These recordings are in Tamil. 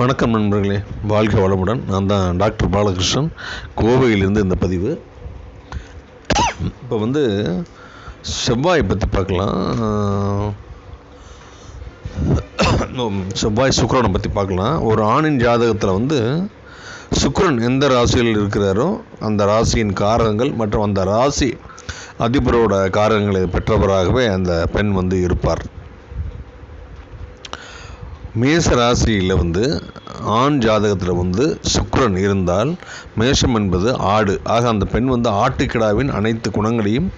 வணக்கம் நண்பர்களே. வாழ்க வளமுடன். நான் தான் டாக்டர் பாலகிருஷ்ணன். கோவையிலிருந்து இந்த பதிவு. இப்போ வந்து செவ்வாய் பற்றி பார்க்கலாம். செவ்வாய் சுக்கரனை பற்றி பார்க்கலாம். ஒரு ஆணின் ஜாதகத்தில் வந்து சுக்கரன் எந்த ராசியில் இருக்கிறாரோ அந்த ராசியின் காரகங்கள் மற்றும் அந்த ராசி அதிபரோட காரகங்களை பெற்றவராகவே அந்த பெண் வந்து இருப்பார். மேச ராசியில் வந்து ஆண் ஜாதகத்தில் வந்து சுக்ரன் இருந்தால் மேஷம் என்பது ஆடு. ஆக அந்த பெண் வந்து ஆட்டுக்கிடாவின் அனைத்து குணங்களையும்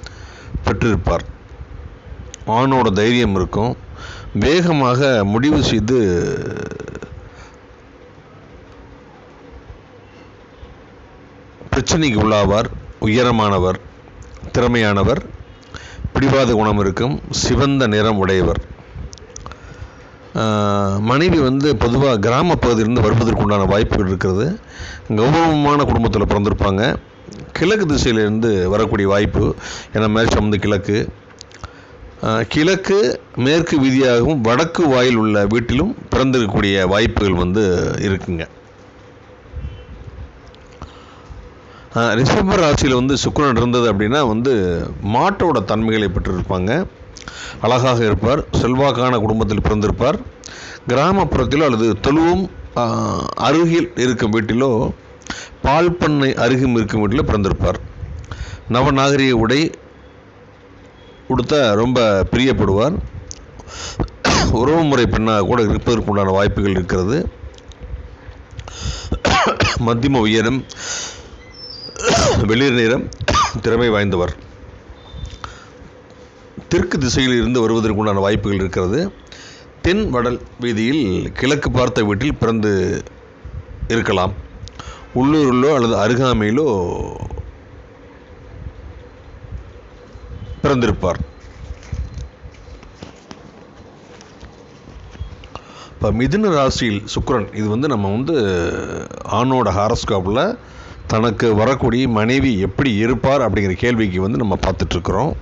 பெற்றிருப்பார். ஆணோட தைரியம் இருக்கும். வேகமாக முடிவு செய்து பிரச்சனைக்கு உள்ளாவார். உயரமானவர் திறமையானவர் பிடிவாத குணம் இருக்கும் சிவந்த நிறம் உடையவர். மனைவி வந்து பொதுவாக கிராம பகுதியிலிருந்து வருவதற்கு உண்டான வாய்ப்புகள் இருக்கிறது. கௌரவமான குடும்பத்தில் பிறந்திருப்பாங்க. கிழக்கு திசையிலிருந்து வரக்கூடிய வாய்ப்பு ஏன்னா மேட்ச் வந்து கிழக்கு. கிழக்கு மேற்கு வீதியாகவும் வடக்கு வாயில் உள்ள வீட்டிலும் பிறந்திருக்கக்கூடிய வாய்ப்புகள் வந்து இருக்குங்க. ரிஷப ராசியில் வந்து சுக்கரன் இருந்தது அப்படின்னா வந்து மாட்டோட தன்மைகளை பெற்றிருப்பாங்க. அழகாக இருப்பார். செல்வாக்கான குடும்பத்தில் பிறந்திருப்பார். கிராமப்புறத்திலோ அல்லது தொழுவும் அருகில் இருக்கும் வீட்டிலோ பால் பண்ணை அருகும் இருக்கும் வீட்டிலோ பிறந்திருப்பார். நவநாகரிக உடை உடுத்த ரொம்ப பிரியப்படுவார். உறவுமுறை பெண்ணாக கூட இருப்பதற்கு உண்டான வாய்ப்புகள் இருக்கிறது. மத்தியம உயரம் வெளிர் நிறம் திறமை வாய்ந்தவர். தெற்கு திசையில் இருந்து வருவதற்குண்டான வாய்ப்புகள் இருக்கிறது. தென் வடல் வீதியில் கிழக்கு பார்த்த வீட்டில் பிறந்து இருக்கலாம். உள்ளூரிலோ அல்லது அருகாமையிலோ பிறந்திருப்பார். இப்போ மிதுன ராசியில் சுக்கரன் இது வந்து நம்ம வந்து ஆணோட ஹாரஸ்காப்பில் தனக்கு வரக்கூடிய மனைவி எப்படி இருப்பார் அப்படிங்கிற கேள்விக்கு வந்து நம்ம பார்த்துட்ருக்குறோம்.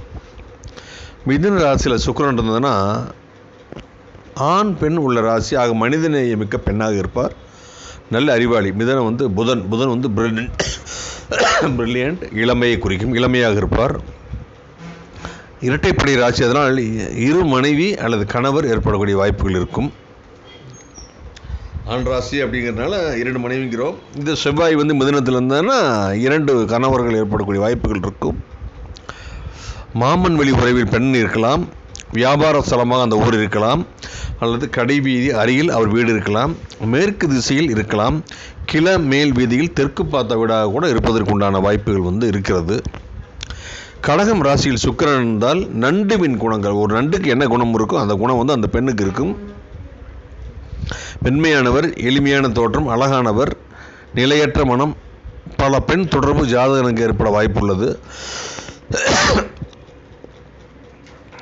மிதுன ராசியில் சுக்கரன் இருந்ததுன்னா ஆண் பெண் உள்ள ராசி ஆக மனிதநேய மிக்க பெண்ணாக இருப்பார். நல்ல அறிவாளி. மிதனை வந்து புதன். புதன் வந்து பிரில்லியன்ட் பிரில்லியன்ட் இளமையை குறிக்கும் இளமையாக இருப்பார். இரட்டைப்படை ராசி அதனால் இரு மனைவி அல்லது கணவர் ஏற்படக்கூடிய வாய்ப்புகள் இருக்கும். ஆண் ராசி அப்படிங்கிறதுனால இரண்டு மனைவிங்கிறோம். இந்த செவ்வாய் வந்து மிதனத்தில் இருந்ததுன்னா இரண்டு கணவர்கள் ஏற்படக்கூடிய வாய்ப்புகள் இருக்கும். மாமன் வழி உறவில் பெண் இருக்கலாம். வியாபார ஸ்தலமாக அந்த ஊர் இருக்கலாம். அல்லது கடை வீதி அருகில் அவர் வீடு இருக்கலாம். மேற்கு திசையில் இருக்கலாம். கிழ மேல் வீதியில் தெற்கு பார்த்த வீடாக கூட இருப்பதற்குண்டான வாய்ப்புகள் வந்து இருக்கிறது. கடகம் ராசியில் சுக்கிரன் இருந்தால் நண்டுவின் குணங்கள் ஒரு நண்டுக்கு என்ன குணம் இருக்கோ அந்த குணம் வந்து அந்த பெண்ணுக்கு இருக்கும். மென்மையானவர் எளிமையான தோற்றம் அழகானவர் நிலையற்ற மனம் பல பெண் தொடர்பு ஜாதகனுக்கு ஏற்பட வாய்ப்புள்ளது.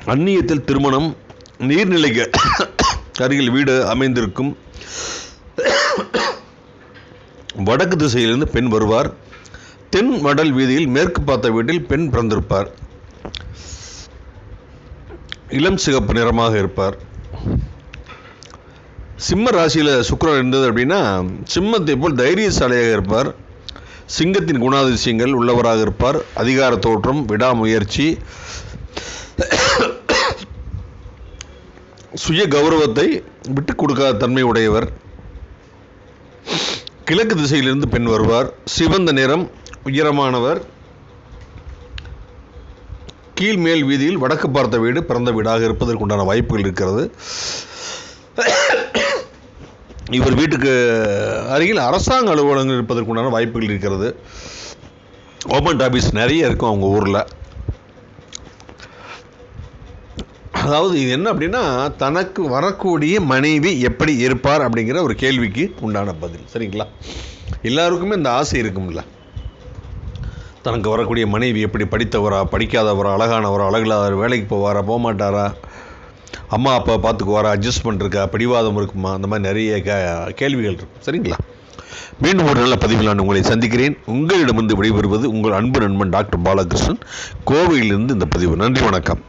அந்நியத்தில் திருமணம் நீர்நிலைக்கு அருகில் வீடு அமைந்திருக்கும். வடக்கு திசையிலிருந்து பெண் வருவார். தென் வடல் வீதியில் மேற்கு பார்த்த வீட்டில் பெண் பிறந்திருப்பார். இளம் சிகப்பு நிறமாக இருப்பார். சிம்ம ராசியில் சுக்கரன் இருந்தது அப்படின்னா சிம்மத்தை போல் தைரியசாலியாக இருப்பார். சிங்கத்தின் குணாதிசயங்கள் உள்ளவராக இருப்பார். அதிகார தோற்றம் விடாமுயற்சி சுய கௌரவத்தை விட்டு கொடுக்காத தன்மை உடையவர். கிழக்கு திசையிலிருந்து பெண் வருவார். சிவந்த நிறம் உயரமானவர். கீழ்மேல் வீதியில் வடக்கு பார்த்த வீடு பிறந்த வீடாக இருப்பதற்குண்டான வாய்ப்புகள் இருக்கிறது. இவர் வீட்டுக்கு அருகில் அரசாங்க அலுவலகங்கள் இருப்பதற்குண்டான வாய்ப்புகள் இருக்கிறது. கவர்மெண்ட் ஆஃபீஸ் நிறைய இருக்கும் அவங்க ஊரில். அதாவது இது என்ன அப்படின்னா தனக்கு வரக்கூடிய மனைவி எப்படி இருப்பார் அப்படிங்கிற ஒரு கேள்விக்கு உண்டான பதில். சரிங்களா? எல்லாருக்குமே இந்த ஆசை இருக்கும்ல. தனக்கு வரக்கூடிய மனைவி எப்படி படித்தவரா படிக்காதவரா அழகானவரா அழகில்லாதவர் வேலைக்கு போவாரா போக மாட்டாரா அம்மா அப்பா பார்த்துக்குவாரா அட்ஜஸ்ட்மெண்ட் இருக்கா? பிடிவாதம் இருக்குமா? அந்த மாதிரி நிறைய கே கேள்விகள் இருக்கும். சரிங்களா? மீண்டும் ஒரு நல்ல பதிவில் நான் உங்களை சந்திக்கிறேன். உங்களிடமிருந்து விடைபெறுவது உங்கள் அன்பு நண்பன் டாக்டர் பாலகிருஷ்ணன். கோவையிலிருந்து இந்த பதிவு. நன்றி வணக்கம்.